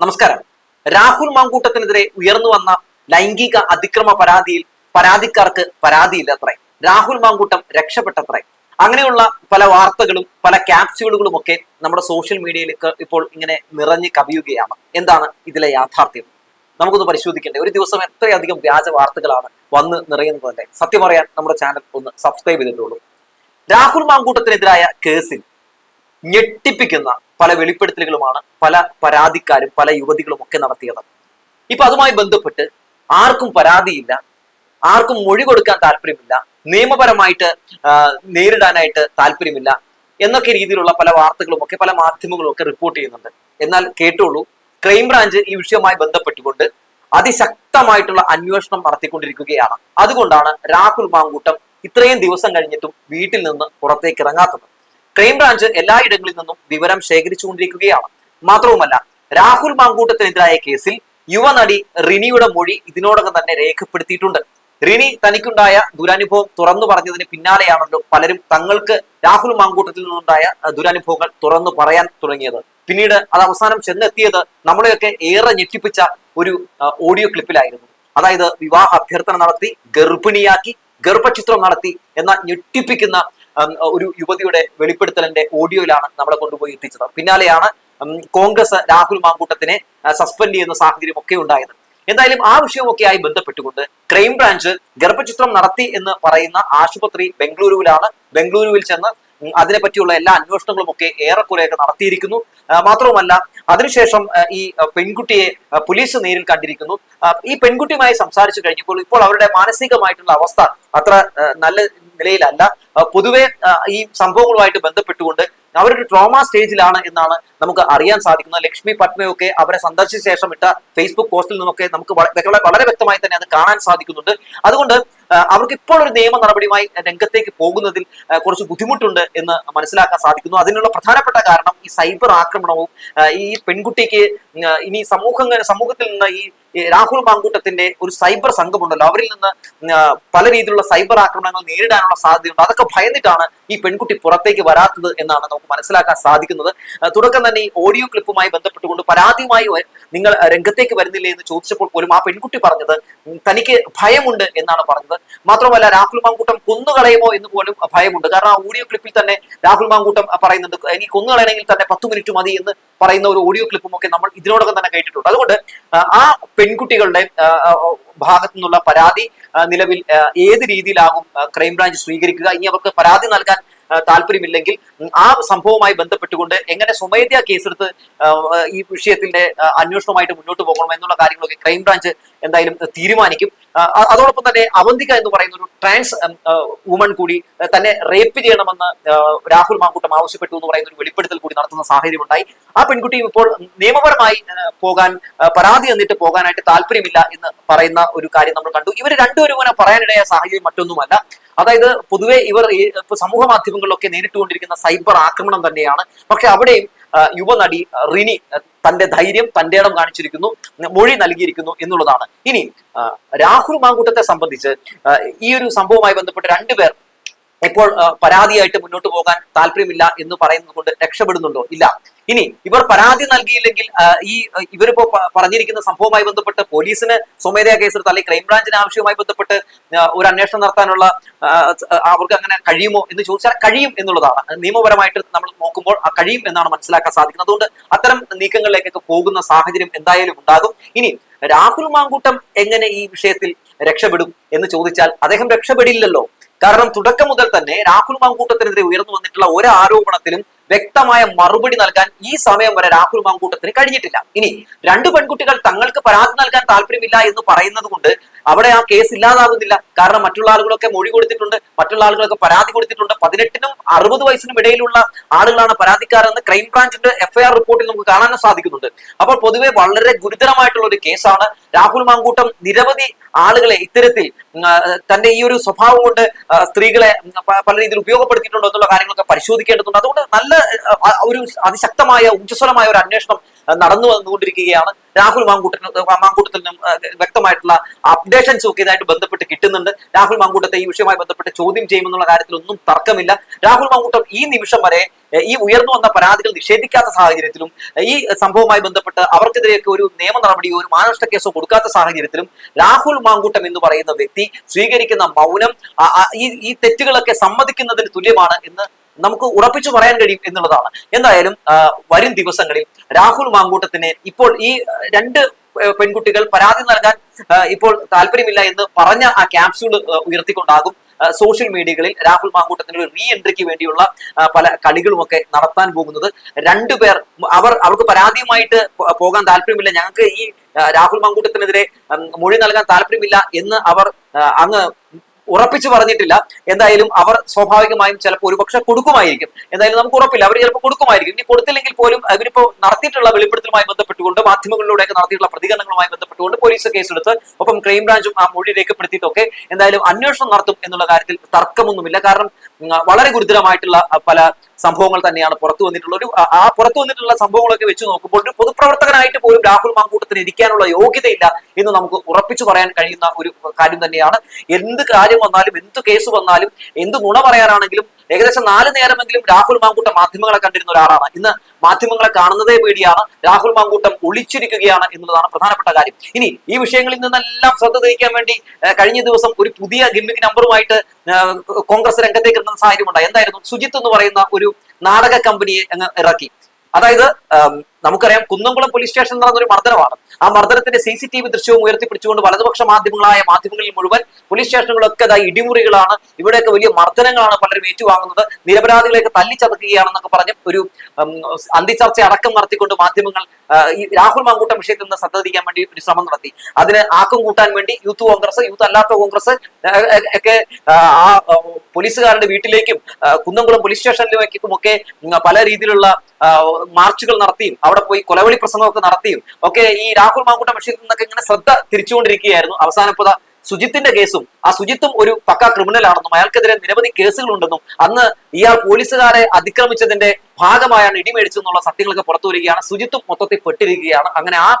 നമസ്കാരം. രാഹുൽ മാങ്കൂട്ടത്തിനെതിരെ ഉയർന്നു വന്ന ലൈംഗിക അതിക്രമ പരാതിയിൽ പരാതിക്കാർക്ക് പരാതിയില്ലത്രേ. രാഹുൽ മാങ്കൂട്ടം രക്ഷപ്പെട്ടത്രേ. അങ്ങനെയുള്ള പല വാർത്തകളും പല ക്യാപ്സ്യൂളുകളും ഒക്കെ നമ്മുടെ സോഷ്യൽ മീഡിയയിലേക്ക് ഇപ്പോൾ ഇങ്ങനെ നിറഞ്ഞു കവിയുകയാണ്. എന്താണ് ഇതിലെ യാഥാർത്ഥ്യം? നമുക്കൊന്ന് പരിശോധിക്കണ്ടേ. ഒരു ദിവസം എത്രയധികം വ്യാജ വാർത്തകളാണ് വന്ന് നിറയുന്നതല്ലേ? സത്യം പറയാൻ നമ്മുടെ ചാനൽ ഒന്ന് സബ്സ്ക്രൈബ് ചെയ്തിട്ടുള്ളൂ. രാഹുൽ മാങ്കൂട്ടത്തിനെതിരായ കേസിൽ ഞെട്ടിപ്പിക്കുന്ന പല വെളിപ്പെടുത്തലുകളുമാണ് പല പരാതിക്കാരും പല യുവതികളും ഒക്കെ നടത്തിയത്. ഇപ്പൊ അതുമായി ബന്ധപ്പെട്ട് ആർക്കും പരാതിയില്ല ആർക്കും മൊഴി കൊടുക്കാൻ താല്പര്യമില്ല നിയമപരമായിട്ട് നേരിടാനായിട്ട് താല്പര്യമില്ല എന്നൊക്കെ രീതിയിലുള്ള പല വാർത്തകളും ഒക്കെ പല മാധ്യമങ്ങളും ഒക്കെ റിപ്പോർട്ട് ചെയ്യുന്നുണ്ട്. എന്നാൽ കേട്ടോളൂ ക്രൈംബ്രാഞ്ച് ഈ വിഷയവുമായി ബന്ധപ്പെട്ടുകൊണ്ട് അതിശക്തമായിട്ടുള്ള അന്വേഷണം നടത്തിക്കൊണ്ടിരിക്കുകയാണ്. അതുകൊണ്ടാണ് രാഹുൽ മാങ്കൂട്ടം ഇത്രയും ദിവസം കഴിഞ്ഞിട്ടും വീട്ടിൽ നിന്ന് പുറത്തേക്ക് ഇറങ്ങാത്തത്. ക്രൈംബ്രാഞ്ച് എല്ലായിടങ്ങളിൽ നിന്നും വിവരം ശേഖരിച്ചുകൊണ്ടിരിക്കുകയാണ്. മാത്രവുമല്ല രാഹുൽ മാങ്കൂട്ടത്തിനെതിരായ കേസിൽ യുവനടി റിനിയുടെ മൊഴി ഇതിനോടകം തന്നെ രേഖപ്പെടുത്തിയിട്ടുണ്ട്. റിനി തനിക്കുണ്ടായ ദുരനുഭവം തുറന്നു പറഞ്ഞതിന് പിന്നാലെയാണല്ലോ പലരും തങ്ങൾക്ക് രാഹുൽ മാങ്കൂട്ടത്തിൽ നിന്നുണ്ടായ ദുരനുഭവങ്ങൾ തുറന്നു പറയാൻ തുടങ്ങിയത്. പിന്നീട് അത് അവസാനം ചെന്നെത്തിയത് നമ്മളെയൊക്കെ ഏറെ ഞെട്ടിപ്പിച്ച ഒരു ഓഡിയോ ക്ലിപ്പിലായിരുന്നു. അതായത് വിവാഹ അഭ്യർത്ഥന നടത്തി ഗർഭിണിയാക്കി ഗർഭചിത്രം നടത്തി എന്ന ഞെട്ടിപ്പിക്കുന്ന ഒരു യുവതിയുടെ വെളിപ്പെടുത്തലിന്റെ ഓഡിയോയിലാണ് നമ്മളെ കൊണ്ടുപോയി എത്തിച്ചത്. പിന്നാലെയാണ് കോൺഗ്രസ് രാഹുൽ മാങ്കൂട്ടത്തിനെ സസ്പെൻഡ് ചെയ്യുന്ന സാഹചര്യം ഒക്കെ ഉണ്ടായത്. എന്തായാലും ആ ആയി ബന്ധപ്പെട്ടുകൊണ്ട് ക്രൈംബ്രാഞ്ച് ഗർഭചിത്രം നടത്തി എന്ന് പറയുന്ന ആശുപത്രി ബംഗളൂരുവിലാണ്. ബംഗളൂരുവിൽ ചെന്ന് അതിനെ അതിനെപ്പറ്റിയുള്ള എല്ലാ അന്വേഷണങ്ങളും ഒക്കെ ഏറെക്കുറെയൊക്കെ നടത്തിയിരിക്കുന്നു. മാത്രവുമല്ല അതിനുശേഷം ഈ പെൺകുട്ടിയെ പോലീസ് നേരിൽ കണ്ടിരിക്കുന്നു. ഈ പെൺകുട്ടിയുമായി സംസാരിച്ചു കഴിഞ്ഞപ്പോൾ ഇപ്പോൾ അവരുടെ മാനസികമായിട്ടുള്ള അവസ്ഥ അത്ര നല്ല നിലയിലല്ല. പൊതുവെ ഈ സംഭവങ്ങളുമായിട്ട് ബന്ധപ്പെട്ടുകൊണ്ട് അവരൊരു ട്രോമ സ്റ്റേജിലാണ് എന്നാണ് നമുക്ക് അറിയാൻ സാധിക്കുന്നത്. ലക്ഷ്മി പത്മയൊക്കെ അവരെ സന്ദർശിച്ച ശേഷം ഇട്ട ഫേസ്ബുക്ക് പോസ്റ്റിൽ നിന്നൊക്കെ നമുക്ക് വളരെ- വ്യക്തമായി തന്നെ അത് കാണാൻ സാധിക്കുന്നുണ്ട്. അതുകൊണ്ട് അവർക്ക് ഇപ്പോൾ ഒരു നിയമ നടപടിയുമായി രംഗത്തേക്ക് പോകുന്നതിൽ കുറച്ച് ബുദ്ധിമുട്ടുണ്ട് എന്ന് മനസ്സിലാക്കാൻ സാധിക്കുന്നു. അതിനുള്ള പ്രധാനപ്പെട്ട കാരണം ഈ സൈബർ ആക്രമണവും ഈ പെൺകുട്ടിക്ക് ഇനി സമൂഹങ്ങൾ സമൂഹത്തിൽ നിന്ന് ഈ രാഹുൽ മാങ്കൂട്ടത്തിന്റെ ഒരു സൈബർ സംഘമുണ്ടല്ലോ. അവരിൽ നിന്ന് പല രീതിയിലുള്ള സൈബർ ആക്രമണങ്ങൾ നേരിടാനുള്ള സാധ്യതയുണ്ട്. അതൊക്കെ ഭയന്നിട്ടാണ് ഈ പെൺകുട്ടി പുറത്തേക്ക് വരാത്തത് എന്നാണ് നമുക്ക് മനസ്സിലാക്കാൻ സാധിക്കുന്നത്. തുടക്കം തന്നെ ഈ ഓഡിയോ ക്ലിപ്പുമായി ബന്ധപ്പെട്ടുകൊണ്ട് പരാതിയുമായി നിങ്ങൾ രംഗത്തേക്ക് വരുന്നില്ലേ എന്ന് ചോദിച്ചപ്പോൾ പോലും ആ പെൺകുട്ടി പറഞ്ഞത് തനിക്ക് ഭയമുണ്ട് എന്നാണ് പറഞ്ഞത്. മാത്രമല്ല രാഹുൽ മാങ്കൂട്ടം കൊന്നുകളയുമോ എന്ന് പോലും ഭയമുണ്ട്. കാരണം ആ ഓഡിയോ ക്ലിപ്പിൽ തന്നെ രാഹുൽ മാങ്കൂട്ടം പറയുന്നുണ്ട് എനിക്ക് കൊന്നുകളയണമെങ്കിൽ തന്നെ പത്ത് മിനിറ്റ് മതി എന്ന് പറയുന്ന ഒരു ഓഡിയോ ക്ലിപ്പും ഒക്കെ നമ്മൾ ഇതിനോടകം തന്നെ കേട്ടിട്ടുണ്ട്. അതുകൊണ്ട് ആ പെൺകുട്ടികളുടെ ഭാഗത്തു നിന്നുള്ള പരാതി നിലവിൽ ഏത് രീതിയിലാകും ക്രൈംബ്രാഞ്ച് സ്വീകരിക്കുക? ഇനി അവർക്ക് പരാതി നൽകാൻ താല്പര്യമില്ലെങ്കിൽ ആ സംഭവവുമായി ബന്ധപ്പെട്ടുകൊണ്ട് എങ്ങനെ സ്വമേധ്യ കേസെടുത്ത് ഈ വിഷയത്തിന്റെ അന്വേഷണവുമായിട്ട് മുന്നോട്ട് പോകണം എന്നുള്ള കാര്യങ്ങളൊക്കെ ക്രൈംബ്രാഞ്ച് എന്തായാലും തീരുമാനിക്കും. അതോടൊപ്പം തന്നെ അവന്തിക എന്ന് പറയുന്ന ഒരു ട്രാൻസ് വുമൺ കൂടി തന്നെ റേപ്പ് ചെയ്യണമെന്ന് രാഹുൽ മാങ്കൂട്ടം ആവശ്യപ്പെട്ടു എന്ന് പറയുന്ന ഒരു വെളിപ്പെടുത്തൽ കൂടി നടത്തുന്ന സാഹചര്യം ഉണ്ടായി ആ പെൺകുട്ടിയും ഇപ്പോൾ നിയമപരമായി പോകാൻ പരാതി എന്നിട്ട് പോകാനായിട്ട് താല്പര്യമില്ല എന്ന് പറയുന്ന ഒരു കാര്യം നമ്മൾ കണ്ടു. ഇവർ രണ്ടുപേരും ഇങ്ങനെ പറയാനിടയായ സാഹചര്യം മറ്റൊന്നുമല്ല. അതായത് പൊതുവെ ഇവർ ഈ സമൂഹ മാധ്യമങ്ങളിലൊക്കെ നേരിട്ടുകൊണ്ടിരിക്കുന്ന സൈബർ ആക്രമണം തന്നെയാണ്. പക്ഷെ അവിടെയും യുവനടി റിനി തന്റെ ധൈര്യം തന്റെ ഇടം കാണിച്ചിരിക്കുന്നു മൊഴി നൽകിയിരിക്കുന്നു എന്നുള്ളതാണ്. ഇനി രാഹുൽ മാങ്കൂട്ടത്തെ സംബന്ധിച്ച് ഈ ഒരു സംഭവവുമായി ബന്ധപ്പെട്ട് രണ്ടുപേർ ഇപ്പോൾ പരാതിയായിട്ട് മുന്നോട്ട് പോകാൻ താല്പര്യമില്ല എന്ന് പറയുന്നത് കൊണ്ട് രക്ഷപ്പെടുന്നുണ്ടോ? ഇല്ല. ഇനി ഇവർ പരാതി നൽകിയില്ലെങ്കിൽ ഈ ഇവരിപ്പോ പറഞ്ഞിരിക്കുന്ന സംഭവവുമായി ബന്ധപ്പെട്ട് പോലീസിന് സ്വമേധയാ കേസെടുത്ത് അല്ലെങ്കിൽ ക്രൈംബ്രാഞ്ചിന് ആവശ്യവുമായി ബന്ധപ്പെട്ട് ഒരു അന്വേഷണം നടത്താനുള്ള അവർക്ക് അങ്ങനെ കഴിയുമോ എന്ന് ചോദിച്ചാൽ കഴിയും എന്നുള്ളതാണ്. നിയമപരമായിട്ട് നമ്മൾ നോക്കുമ്പോൾ ആ കഴിയും എന്നാണ് മനസ്സിലാക്കാൻ സാധിക്കുന്നത്. അതുകൊണ്ട് അത്തരം നീക്കങ്ങളിലേക്കൊക്കെ പോകുന്ന സാഹചര്യം എന്തായാലും ഉണ്ടാകും. ഇനി രാഹുൽ മാങ്കൂട്ടം എങ്ങനെ ഈ വിഷയത്തിൽ രക്ഷപ്പെടും എന്ന് ചോദിച്ചാൽ അദ്ദേഹം രക്ഷപ്പെടില്ലല്ലോ. കാരണം തുടക്കം മുതൽ തന്നെ രാഹുൽ മാങ്കൂട്ടത്തിനെതിരെ ഉയർന്നു വന്നിട്ടുള്ള ഒരു ആരോപണത്തിലും വ്യക്തമായ മറുപടി നൽകാൻ ഈ സമയം വരെ രാഹുൽ മാങ്കൂട്ടത്തിന് കഴിഞ്ഞിട്ടില്ല. ഇനി രണ്ട് പെൺകുട്ടികൾ തങ്ങൾക്ക് പരാതി നൽകാൻ താല്പര്യമില്ല എന്ന് പറയുന്നത് കൊണ്ട് അവിടെ ആ കേസ് ഇല്ലാതാകുന്നില്ല. കാരണം മറ്റുള്ള ആളുകളൊക്കെ മൊഴി കൊടുത്തിട്ടുണ്ട് മറ്റുള്ള ആളുകളൊക്കെ പരാതി കൊടുത്തിട്ടുണ്ട്. പതിനെട്ടിനും അറുപത് വയസ്സിനും ഇടയിലുള്ള ആളുകളാണ് പരാതിക്കാരെന്ന് ക്രൈംബ്രാഞ്ചിന്റെ എഫ്ഐആർ റിപ്പോർട്ടിൽ നമുക്ക് കാണാനും സാധിക്കുന്നുണ്ട്. അപ്പോൾ പൊതുവെ വളരെ ഗുരുതരമായിട്ടുള്ള ഒരു കേസാണ് രാഹുൽ മാങ്കൂട്ടം നിരവധി ആളുകളെ ഇത്തരത്തിൽ തന്റെ ഈ ഒരു സ്വഭാവം കൊണ്ട് സ്ത്രീകളെ പല രീതിയിൽ ഉപയോഗപ്പെടുത്തിയിട്ടുണ്ടോ എന്നുള്ള കാര്യങ്ങളൊക്കെ പരിശോധിക്കേണ്ടതുണ്ട്. അതുകൊണ്ട് നല്ല ഒരു അതിശക്തമായ ഉജ്ജ്വലമായ ഒരു അന്വേഷണം നടന്നു വന്നുകൊണ്ടിരിക്കുകയാണ് രാഹുൽ മാങ്കൂട്ടത്തിൽ നിന്നും വ്യക്തമായിട്ടുള്ള അപ്ഡേഷൻസ് ഒക്കെ ഇതായിട്ട് ബന്ധപ്പെട്ട് കിട്ടുന്നുണ്ട്. രാഹുൽ മാങ്കൂട്ടത്തെ ഈ വിഷയവുമായി ബന്ധപ്പെട്ട് ചോദ്യം ചെയ്യുമെന്നുള്ള കാര്യത്തിൽ ഒന്നും തർക്കമില്ല. രാഹുൽ മാങ്കൂട്ടം ഈ നിമിഷം വരെ ഈ ഉയർന്നു വന്ന പരാതികൾ നിഷേധിക്കാത്ത സാഹചര്യത്തിലും ഈ സംഭവവുമായി ബന്ധപ്പെട്ട് അവർക്കെതിരെയൊക്കെ ഒരു നിയമ നടപടിയോ ഒരു മാനനഷ്ട കേസോ കൊടുക്കാത്ത സാഹചര്യത്തിലും രാഹുൽ മാങ്കൂട്ടം എന്ന് പറയുന്ന വ്യക്തി സ്വീകരിക്കുന്ന മൗനം ഈ ഈ തെറ്റുകളൊക്കെ സമ്മതിക്കുന്നതിന് തുല്യമാണ് എന്ന് നമുക്ക് ഉറപ്പിച്ചു പറയാൻ കഴിയും എന്നുള്ളതാണ്. എന്തായാലും വരും ദിവസങ്ങളിൽ രാഹുൽ മാങ്കൂട്ടത്തിന് ഇപ്പോൾ ഈ രണ്ട് പെൺകുട്ടികൾ പരാതി നൽകാൻ ഇപ്പോൾ താല്പര്യമില്ല എന്ന് പറഞ്ഞ ആ ക്യാപ്സ്യൂൾ ഉയർത്തിക്കൊണ്ടാകും. സോഷ്യൽ മീഡിയകളിൽ രാഹുൽ മാങ്കൂട്ടത്തിന് ഒരു റീ എൻട്രിക്ക് വേണ്ടിയുള്ള പല കളികളുമൊക്കെ നടത്താൻ പോകുന്നത്. രണ്ടുപേർ അവർ അവർക്ക് പരാതിയുമായിട്ട് പോകാൻ താല്പര്യമില്ല. ഞങ്ങൾക്ക് ഈ രാഹുൽ മാങ്കൂട്ടത്തിനെതിരെ മൊഴി നൽകാൻ താല്പര്യമില്ല എന്ന് അവർ അങ്ങ് ഉറപ്പിച്ചു പറഞ്ഞിട്ടില്ല. എന്തായാലും അവർ സ്വാഭാവികമായും ചിലപ്പോൾ ഒരുപക്ഷെ കൊടുക്കുമായിരിക്കും. എന്തായാലും നമുക്ക് ഉറപ്പില്ല. അവർ ചിലപ്പോൾ കൊടുക്കുമായിരിക്കും. ഇനി കൊടുത്തില്ലെങ്കിൽ പോലും അവരിപ്പോ നടത്തിയിട്ടുള്ള വെളിപ്പെടുത്തലുമായി ബന്ധപ്പെട്ടുകൊണ്ട് മാധ്യമങ്ങളിലൂടെയൊക്കെ നടത്തിയിട്ടുള്ള പ്രതികരണങ്ങളുമായി ബന്ധപ്പെട്ടുകൊണ്ട് പോലീസ് കേസെടുത്ത് ഒപ്പം ക്രൈംബ്രാഞ്ചും ആ മൊഴി രേഖപ്പെടുത്തിയിട്ടൊക്കെ എന്തായാലും അന്വേഷണം നടത്തും എന്നുള്ള കാര്യത്തിൽ തർക്കമൊന്നുമില്ല. കാരണം വളരെ ഗുരുതരമായിട്ടുള്ള പല സംഭവങ്ങൾ തന്നെയാണ്. പുറത്തു വന്നിട്ടുള്ള ഒരു ആ- പുറത്തു വന്നിട്ടുള്ള സംഭവങ്ങളൊക്കെ വെച്ച് നോക്കുമ്പോൾ ഒരു പൊതുപ്രവർത്തകനായിട്ട് പോലും രാഹുൽ മാങ്കൂട്ടത്തിന് ഇരിക്കാനുള്ള യോഗ്യതയില്ല എന്ന് നമുക്ക് ഉറപ്പിച്ചു പറയാൻ കഴിയുന്ന ഒരു കാര്യം തന്നെയാണ്. എന്ത് കാര്യം വന്നാലും എന്ത് കേസ് വന്നാലും എന്ത് ഗുണ പറയാനാണെങ്കിലും ഏകദേശം നാല് നേരമെങ്കിലും രാഹുൽ മാങ്കൂട്ടം മാധ്യമങ്ങളെ കണ്ടിരുന്ന ഒരാളാണ്. ഇന്ന് മാധ്യമങ്ങളെ കാണുന്നതേ പേടിയാണ്. രാഹുൽ മാങ്കൂട്ടം ഒളിച്ചിരിക്കുകയാണ് എന്നുള്ളതാണ് പ്രധാനപ്പെട്ട കാര്യം. ഇനി ഈ വിഷയങ്ങളിൽ നിന്നെല്ലാം ശ്രദ്ധ തിരിക്കാൻ വേണ്ടി കഴിഞ്ഞ ദിവസം ഒരു പുതിയ ഗിമ്മിക് നമ്പറുമായിട്ട് കോൺഗ്രസ് രംഗത്തേക്ക് ഇരുന്ന സാഹചര്യം ഉണ്ടായി എന്തായിരുന്നു? സുജിത്ത് എന്ന് പറയുന്ന ഒരു നാടക കമ്പനിയെ ഇറക്കി. അതായത് നമുക്കറിയാം കുന്നംകുളം പോലീസ് സ്റ്റേഷൻ നടന്നൊരു മർദ്ദനമാണ്. ആ മർദ്ദനത്തിന്റെ സി സി ടി വി ദൃശ്യവും ഉയർത്തിപ്പിടിച്ചുകൊണ്ട് വലതുപക്ഷ മാധ്യമങ്ങളായ മാധ്യമങ്ങളിൽ മുഴുവൻ പോലീസ് സ്റ്റേഷനുകളൊക്കെ ഇടിമുറികളാണ്. ഇവിടെയൊക്കെ വലിയ മർദ്ദനങ്ങളാണ് പലരും ഏറ്റുവാങ്ങുന്നത്. നിരപരാധികളെയൊക്കെ തല്ലിച്ചതക്കുകയാണെന്നൊക്കെ പറഞ്ഞ് ഒരു അന്തിച്ചർച്ച അടക്കം നടത്തിക്കൊണ്ട് മാധ്യമങ്ങൾ ഈ രാഹുൽ മാങ്കൂട്ടം വിഷയത്തിൽ നിന്ന് ശ്രദ്ധ വേണ്ടി ഒരു ശ്രമം നടത്തി. അതിന് ആക്കം കൂട്ടാൻ വേണ്ടി യൂത്ത് കോൺഗ്രസ് യൂത്ത് അല്ലാത്ത കോൺഗ്രസ് ഒക്കെ ആ, പോലീസുകാരുടെ വീട്ടിലേക്കും കുന്നംകുളം പോലീസ് സ്റ്റേഷനിലേക്കും ഒക്കെ പല രീതിയിലുള്ള മാർച്ചുകൾ നടത്തിയും അവിടെ പോയി കൊലവിളി പ്രസംഗമൊക്കെ നടത്തിയും ഒക്കെ ഈ രാഹുൽ മാങ്കൂട്ടം വിഷയത്തിൽ നിന്നൊക്കെ ഇങ്ങനെ ശ്രദ്ധ തിരിച്ചുകൊണ്ടിരിക്കുകയായിരുന്നു. അവസാനപ്പത സുജിത്തിന്റെ കേസും ആ സുജിത്തും ഒരു പക്ക ക്രിമിനൽ ആണെന്നും അയാൾക്കെതിരെ നിരവധി കേസുകളുണ്ടെന്നും അന്ന് ഇയാൾ പോലീസുകാരെ അതിക്രമിച്ചതിന്റെ ഭാഗമായാണ് ഇടിമേടിച്ചെന്നുള്ള സത്യങ്ങളൊക്കെ പുറത്തു വരികയാണ്. സുജിത്തും മൊത്തത്തിൽ പെട്ടിരിക്കുകയാണ്. അങ്ങനെ ആ,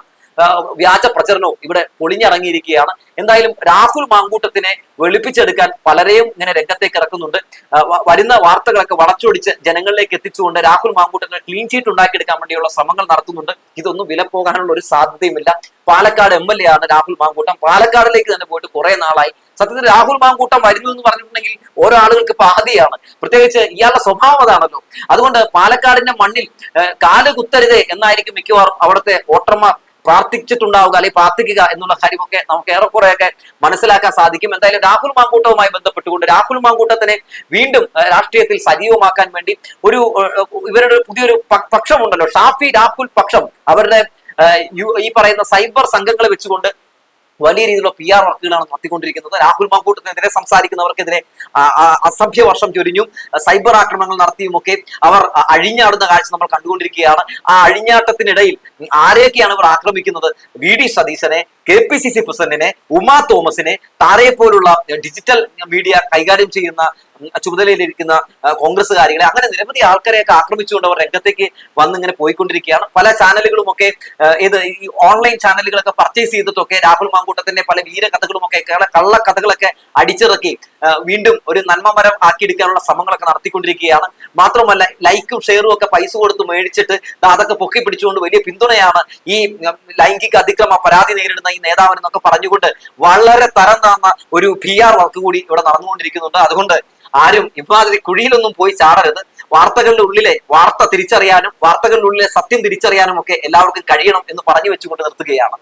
വ്യാജ പ്രചരണവും ഇവിടെ പൊളിഞ്ഞിറങ്ങിയിരിക്കുകയാണ്. എന്തായാലും രാഹുൽ മാങ്കൂട്ടത്തിനെ വെളുപ്പിച്ചെടുക്കാൻ പലരെയും ഇങ്ങനെ രംഗത്തേക്ക് ഇറക്കുന്നുണ്ട്. വരുന്ന വാർത്തകളൊക്കെ വളച്ചൊടിച്ച് ജനങ്ങളിലേക്ക് എത്തിച്ചുകൊണ്ട് രാഹുൽ മാങ്കൂട്ടത്തിന് ക്ലീൻ ചീറ്റ് ഉണ്ടാക്കിയെടുക്കാൻ വേണ്ടിയുള്ള ശ്രമങ്ങൾ നടത്തുന്നുണ്ട്. ഇതൊന്നും വില പോകാനുള്ള ഒരു സാധ്യതയുമില്ല. പാലക്കാട് എം എൽ എ ആണ് രാഹുൽ മാങ്കൂട്ടം. പാലക്കാടിലേക്ക് തന്നെ പോയിട്ട് കുറെ നാളായി. സത്യത്തിൽ രാഹുൽ മാങ്കൂട്ടം വരുന്നു എന്ന് പറഞ്ഞിട്ടുണ്ടെങ്കിൽ ഓരോ ആളുകൾക്ക് ആദിയാണ് പ്രത്യേകിച്ച് ഇയാളുടെ സ്വഭാവം അതാണല്ലോ. അതുകൊണ്ട് പാലക്കാടിന്റെ മണ്ണിൽ കാൽ കുത്തരുതേ എന്നായിരിക്കും മിക്കവാറും അവിടുത്തെ വോട്ടർമാർ പ്രാർത്ഥിച്ചിട്ടുണ്ടാവുക അല്ലെങ്കിൽ പ്രാർത്ഥിക്കുക എന്നുള്ള കാര്യമൊക്കെ നമുക്ക് ഏറെക്കുറെയൊക്കെ മനസ്സിലാക്കാൻ സാധിക്കും. എന്തായാലും രാഹുൽ മാങ്കൂട്ടവുമായി ബന്ധപ്പെട്ടുകൊണ്ട് രാഹുൽ മാങ്കൂട്ടത്തിനെ വീണ്ടും രാഷ്ട്രീയത്തിൽ സജീവമാക്കാൻ വേണ്ടി ഒരു ഇവരുടെ പുതിയൊരു പക്ഷമുണ്ടല്ലോ. ഷാഫി രാഹുൽ പക്ഷം. അവരുടെ ഈ പറയുന്ന സൈബർ സംഘങ്ങളെ വെച്ചുകൊണ്ട് വലിയ രീതിയിലുള്ള പി ആർ വർക്കുകളാണ് നടത്തിക്കൊണ്ടിരിക്കുന്നത്. രാഹുൽ മാങ്കൂട്ടത്തിനെതിരെ സംസാരിക്കുന്നവർക്കെതിരെ അസഭ്യ വർഷം ചൊരിഞ്ഞു. സൈബർ ആക്രമണങ്ങൾ നടത്തിയുമൊക്കെ അവർ അഴിഞ്ഞാടുന്ന കാഴ്ച നമ്മൾ കണ്ടുകൊണ്ടിരിക്കുകയാണ്. ആ അഴിഞ്ഞാട്ടത്തിനിടയിൽ ആരെയൊക്കെയാണ് ഇവർ ആക്രമിക്കുന്നത്? വി. ഡി. സതീശനെ കെ പി സി സി പ്രസിഡന്റിനെ ഉമാ തോമസിനെ താരയെ പോലുള്ള ഡിജിറ്റൽ മീഡിയ കൈകാര്യം ചെയ്യുന്ന ചുമതലയിലിരിക്കുന്ന കോൺഗ്രസ് കോൺഗ്രസ്സുകാരികളെ അങ്ങനെ നിരവധി ആൾക്കാരെയൊക്കെ ആക്രമിച്ചുകൊണ്ട് അവർ രംഗത്തേക്ക് വന്നിങ്ങനെ പോയിക്കൊണ്ടിരിക്കുകയാണ്. പല ചാനലുകളും ഒക്കെ ഏത് ഈ ഓൺലൈൻ ചാനലുകളൊക്കെ പർച്ചേസ് ചെയ്തിട്ടൊക്കെ രാഹുൽ മാങ്കൂട്ടത്തിന്റെ പല വീരകഥകളും ഒക്കെ കള്ള കഥകളൊക്കെ അടിച്ചിറക്കി വീണ്ടും ഒരു നന്മമരം ആക്കിയെടുക്കാനുള്ള ശ്രമങ്ങളൊക്കെ നടത്തിക്കൊണ്ടിരിക്കുകയാണ്. മാത്രമല്ല ലൈക്കും ഷെയറും ഒക്കെ പൈസ കൊടുത്ത് മേടിച്ചിട്ട് അതൊക്കെ പൊക്കി പിടിച്ചുകൊണ്ട് വലിയ പിന്തുണയാണ് ഈ ലൈംഗിക അതിക്രമ പരാതി നേരിടുന്ന ഈ നേതാവിനെന്നൊക്കെ പറഞ്ഞുകൊണ്ട് വളരെ തരം താന്ന ഒരു പി ആർ വർക്ക് കൂടി ഇവിടെ നടന്നുകൊണ്ടിരിക്കുന്നുണ്ട്. അതുകൊണ്ട് ആരും ഇമാതിരി കുഴിയിലൊന്നും പോയി ചാടരുത്. വാർത്തകളുടെ ഉള്ളിലെ വാർത്ത തിരിച്ചറിയാനും വാർത്തകളുടെ ഉള്ളിലെ സത്യം തിരിച്ചറിയാനും ഒക്കെ എല്ലാവർക്കും കഴിയണം എന്ന് പറഞ്ഞു വെച്ചുകൊണ്ട് നിർത്തുകയാണ്.